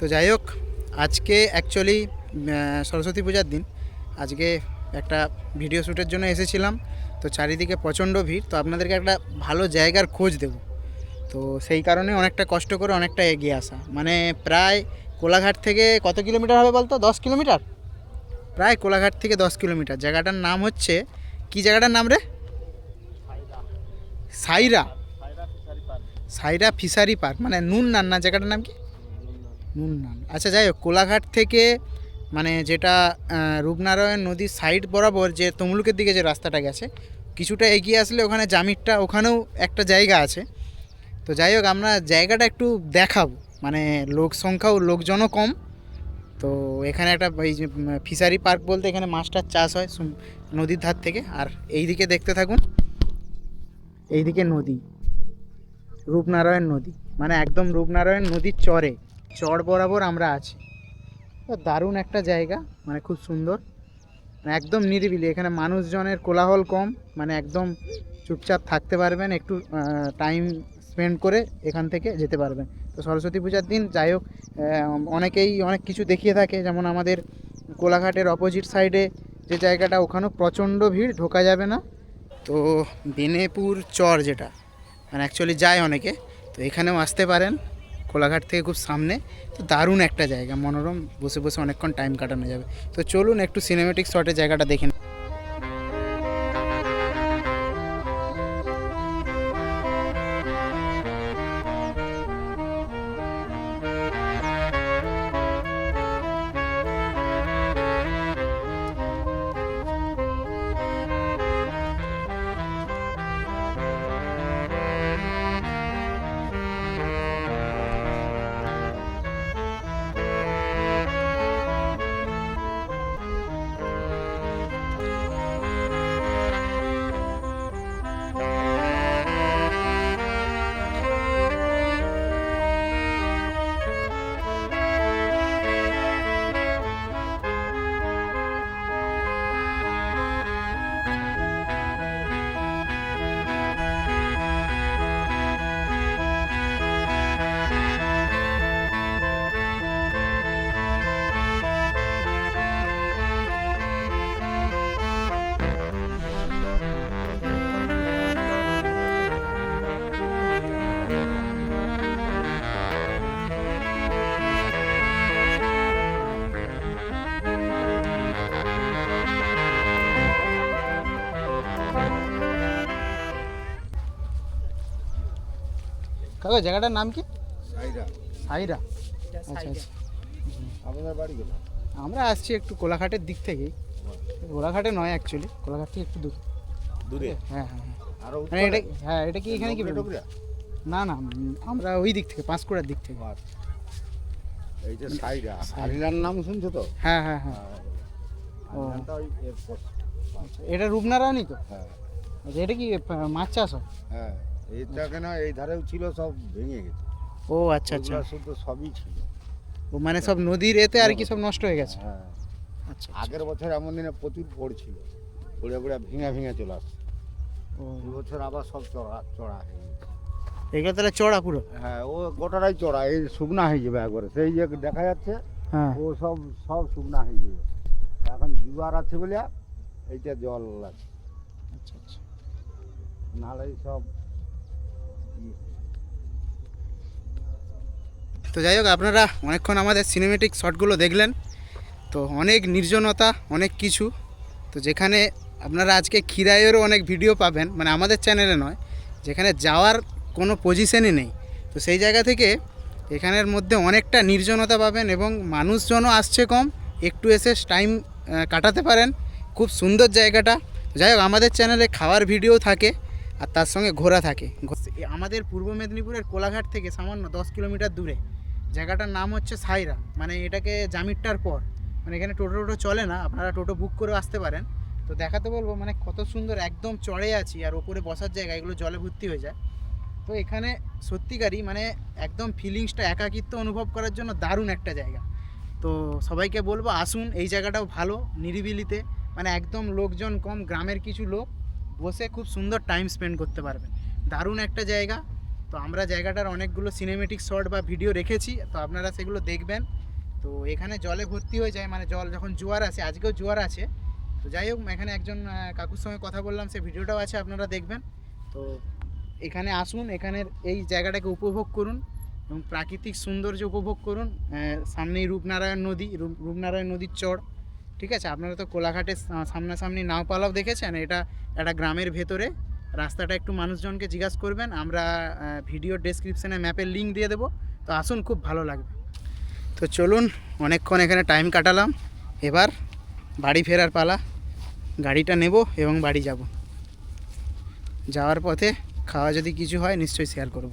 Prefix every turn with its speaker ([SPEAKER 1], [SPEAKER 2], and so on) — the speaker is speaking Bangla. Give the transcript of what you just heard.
[SPEAKER 1] তো যাই হোক, আজকে অ্যাকচুয়ালি সরস্বতী পূজার দিন। আজকে একটা ভিডিও শ্যুটের জন্য এসেছিলাম। তো চারিদিকে প্রচণ্ড ভিড়। তো আপনাদেরকে একটা ভালো জায়গার খোঁজ দেব। তো সেই কারণে অনেকটা কষ্ট করে অনেকটা এগিয়ে আসা। মানে প্রায় কোলাঘাট থেকে কত কিলোমিটার হবে বলতো? দশ কিলোমিটার? প্রায় কোলাঘাট থেকে দশ কিলোমিটার। জায়গাটার নাম হচ্ছে, কি জায়গাটার নাম রে? সাইরা। সাইরা ফিশারি পার্ক। মানে নুন নান না, জায়গাটার নাম কি? নুন নান আচ্ছা যাই হোক, কোলাঘাট থেকে মানে যেটা রূপনারায়ণ নদীর সাইড বরাবর যে তমলুকের দিকে যে রাস্তাটা গেছে, কিছুটা এগিয়ে আসলে ওখানে জামিরটা, ওখানেও একটা জায়গা আছে। তো যাই হোক, আমরা জায়গাটা একটু দেখাবো। মানে লোক সংখ্যাও, লোকজনও কম। তো এখানে একটা, এই যে ফিশারি পার্ক বলতে এখানে মাছটার চাষ হয় নদীর ধার থেকে। আর এই দিকে দেখতে থাকুন, এইদিকে নদী, রূপনারায়ণ নদী। মানে একদম রূপনারায়ণ নদীর চরে। চর বরাবর আমরা আছি। তো দারুণ একটা জায়গা মানে খুব সুন্দর। মানে একদম নিরিবিলি, এখানে মানুষজনের কোলাহল কম মানে একদম চুপচাপ থাকতে পারবেন, একটু টাইম স্পেন্ড করে এখান থেকে যেতে পারবেন। তো সরস্বতী পূজার দিন যাই হোক অনেকেই অনেক কিছু দেখিয়ে থাকে, যেমন আমাদের কোলাঘাটের অপোজিট সাইডে যে জায়গাটা, ওখানেও প্রচণ্ড ভিড়, ঢোকা যাবে না। তো বেনেপুর চর যেটা মানে অ্যাকচুয়ালি যায় অনেকে, তো এখানেও আসতে পারেন। কোলাঘাট থেকে খুব সামনে, তো দারুণ একটা জায়গা, মনোরম, বসে বসে অনেকক্ষণ টাইম কাটানো যাবে। তো চলুন একটু সিনেমেটিক শটের জায়গাটা দেখে কাকা জায়গাটার নাম কি?
[SPEAKER 2] সাইরা।
[SPEAKER 1] সাইরা। আচ্ছা আচ্ছা।
[SPEAKER 2] আপনাদের বাড়ি গেল
[SPEAKER 1] আমরা আসছি একটু কোলাঘাটের দিক থেকেই। কোলাঘাটে নয় অ্যাকচুয়ালি কোলাঘাট থেকে একটু দূর।
[SPEAKER 2] দূরে?
[SPEAKER 1] হ্যাঁ হ্যাঁ হ্যাঁ।
[SPEAKER 2] আরও
[SPEAKER 1] মানে এটা হ্যাঁ এটা কি এখানে কি না না আমরা ওই দিক থেকে পাঁশকুড়ার দিক থেকে।
[SPEAKER 2] এই যে সাইরা। হারিনার নাম শুনছো তো?
[SPEAKER 1] হ্যাঁ হ্যাঁ হ্যাঁ।
[SPEAKER 2] পর-
[SPEAKER 1] এটা রূপনারায়ণই তো?
[SPEAKER 2] হ্যাঁ।
[SPEAKER 1] আচ্ছা এটা কি মাছ চাষ হয়?
[SPEAKER 2] হ্যাঁ। এইটা কেন এই ধারেও ছিল সব ভেঙে গেছে।
[SPEAKER 1] ও আচ্ছা আচ্ছা।
[SPEAKER 2] শুধু সবই ছিল।
[SPEAKER 1] ও মানে সব নদীর এতে আর কি সব নষ্ট হয়ে গেছে?
[SPEAKER 2] হ্যাঁ।
[SPEAKER 1] আচ্ছা আচ্ছা।
[SPEAKER 2] আগের বছর এমন দিনে প্রচুর পড়ছিল পড়ে পড়ে ভেঙে ভেঙে চলে আসছে।
[SPEAKER 1] ও।
[SPEAKER 2] এই বছর আবার সব চড়া চড়া হয়ে গেছে।
[SPEAKER 1] এগুলো তাহলে চড়া পুরো?
[SPEAKER 2] হ্যাঁ ও গোটাটাই চড়া এই শুকনা হয়ে যাবে একবারে। সেই যে দেখা যাচ্ছে
[SPEAKER 1] হ্যাঁ।
[SPEAKER 2] ও সব সব শুকনা হয়ে যাবে। এখন জুয়ার আছে বলে এইটা জল আছে।
[SPEAKER 1] আচ্ছা আচ্ছা।
[SPEAKER 2] নাহলে সব
[SPEAKER 1] তো যাই হোক, আপনারা অনেকক্ষণ আমাদের সিনেমেটিক শটগুলো দেখলেন। তো অনেক নির্জনতা, অনেক কিছু। তো যেখানে আপনারা আজকে খিরাইয়েরও অনেক ভিডিও পাবেন মানে আমাদের চ্যানেলে নয়, যেখানে যাওয়ার কোনো পজিশনই নেই। তো সেই জায়গা থেকে এখানের মধ্যে অনেকটা নির্জনতা পাবেন এবং মানুষজনও আসছে কম, একটু এসে টাইম কাটাতে পারেন। খুব সুন্দর জায়গাটা। যাই হোক, আমাদের চ্যানেলে খাওয়ার ভিডিও থাকে, আর তার সঙ্গে ঘোরা থাকে। আমাদের পূর্ব মেদিনীপুরের কোলাঘাট থেকে সামান্য দশ কিলোমিটার দূরে। জায়গাটার নাম হচ্ছে সাইরা। মানে এটাকে জামিরটার পর। মানে এখানে টোটো টোটো চলে না, আপনারা টোটো বুক করে আসতে পারেন। তো দেখাতে বলব মানে কত সুন্দর একদম চড়ে আছি আর ওপরে বসার জায়গা, এগুলো জলে ভর্তি হয়ে যায়। তো এখানে সত্যিকারই মানে একদম ফিলিংসটা একাকিত্ব অনুভব করার জন্য দারুণ একটা জায়গা। তো সবাইকে বলব, আসুন, এই জায়গাটাও ভালো নিরিবিলিতে। মানে একদম লোকজন কম, গ্রামের কিছু লোক বসে খুব সুন্দর টাইম স্পেন্ড করতে পারবেন। দারুণ একটা জায়গা। তো আমরা জায়গাটার অনেকগুলো সিনেমেটিক শট বা ভিডিও রেখেছি, তো আপনারা সেগুলো দেখবেন। তো এখানে জলে ভর্তি হয়ে যায় মানে জল যখন জোয়ার আসে, আজকেও জোয়ার আছে। তো যাই হোক, এখানে একজন কাকুর সঙ্গে কথা বললাম, সে ভিডিওটাও আছে, আপনারা দেখবেন। তো এখানে আসুন, এখানের এই জায়গাটাকে উপভোগ করুন এবং প্রাকৃতিক সৌন্দর্য উপভোগ করুন। সামনেই রূপনারায়ণ নদী, রূপ- রূপনারায়ণ নদীর চড় ঠিক আছে? আপনারা তো কোলাঘাটের সামনাসামনি নাও পালাও দেখেছেন, এটা একটা গ্রামের ভেতরে। রাস্তাটা একটু মানুষজনকে জিজ্ঞাসা করবেন, আমরা ভিডিও ডেসক্রিপশানে ম্যাপের লিঙ্ক দিয়ে দেবো। তো আসুন, খুব ভালো লাগবে। তো চলুন, অনেকক্ষণ এখানে টাইম কাটালাম। এবার বাড়ি ফেরার পালা। গাড়িটা নেব এবং বাড়ি যাব। যাওয়ার পথে খাওয়া যদি কিছু হয়, নিশ্চয়ই শেয়ার করব।